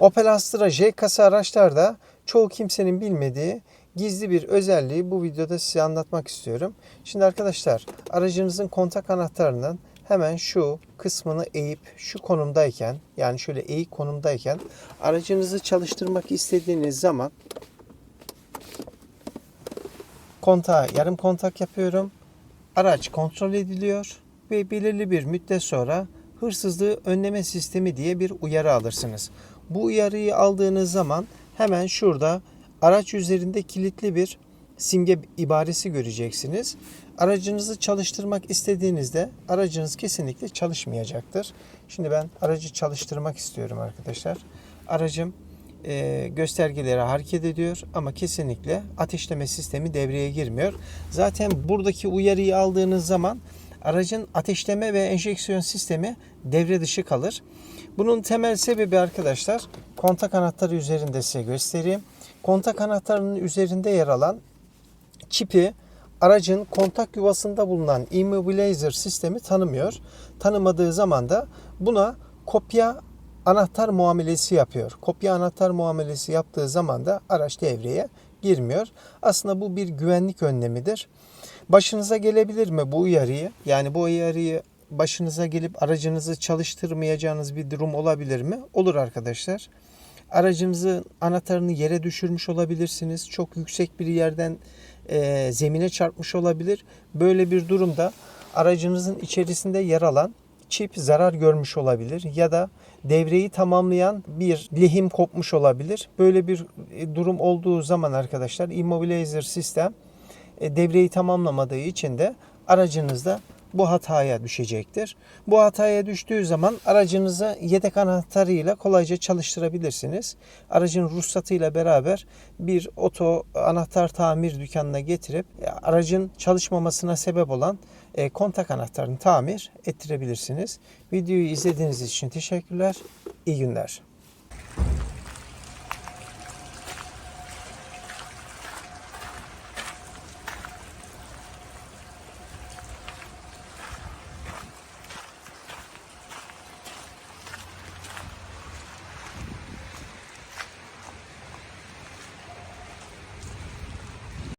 Opel Astra J kasa araçlarda çoğu kimsenin bilmediği gizli bir özelliği bu videoda size anlatmak istiyorum. Şimdi arkadaşlar aracınızın kontak anahtarının hemen şu kısmını eğip şu konumdayken yani şöyle eğik konumdayken aracınızı çalıştırmak istediğiniz zaman kontağa yarım kontak yapıyorum. Araç kontrol ediliyor ve belirli bir müddet sonra hırsızlığı önleme sistemi diye bir uyarı alırsınız. Bu uyarıyı aldığınız zaman hemen şurada araç üzerinde kilitli bir simge ibaresi göreceksiniz. Aracınızı çalıştırmak istediğinizde aracınız kesinlikle çalışmayacaktır. Şimdi ben aracı çalıştırmak istiyorum arkadaşlar. Aracım e, göstergeleri hareket ediyor ama kesinlikle ateşleme sistemi devreye girmiyor. Zaten buradaki uyarıyı aldığınız zaman aracın ateşleme ve enjeksiyon sistemi devre dışı kalır. Bunun temel sebebi arkadaşlar kontak anahtarı üzerinde size göstereyim. Kontak anahtarının üzerinde yer alan çipi aracın kontak yuvasında bulunan immobilizer sistemi tanımıyor. Tanımadığı zaman da buna kopya anahtar muamelesi yapıyor. Kopya anahtar muamelesi yaptığı zaman da araç devreye girmiyor. Aslında bu bir güvenlik önlemidir. Başınıza gelebilir mi bu uyarıyı? Yani bu uyarıyı başınıza gelip aracınızı çalıştırmayacağınız bir durum olabilir mi? Olur arkadaşlar. Aracınızın anahtarını yere düşürmüş olabilirsiniz. Çok yüksek bir yerden e, zemine çarpmış olabilir. Böyle bir durumda aracınızın içerisinde yer alan çip zarar görmüş olabilir ya da devreyi tamamlayan bir lehim kopmuş olabilir. Böyle bir e, durum olduğu zaman arkadaşlar immobilizer sistem devreyi tamamlamadığı için de aracınızda bu hataya düşecektir. Bu hataya düştüğü zaman aracınızı yedek anahtarıyla kolayca çalıştırabilirsiniz. Aracın ruhsatıyla beraber bir oto anahtar tamir dükkanına getirip e, aracın çalışmamasına sebep olan e, kontak anahtarını tamir ettirebilirsiniz. Videoyu izlediğiniz için teşekkürler. İyi günler.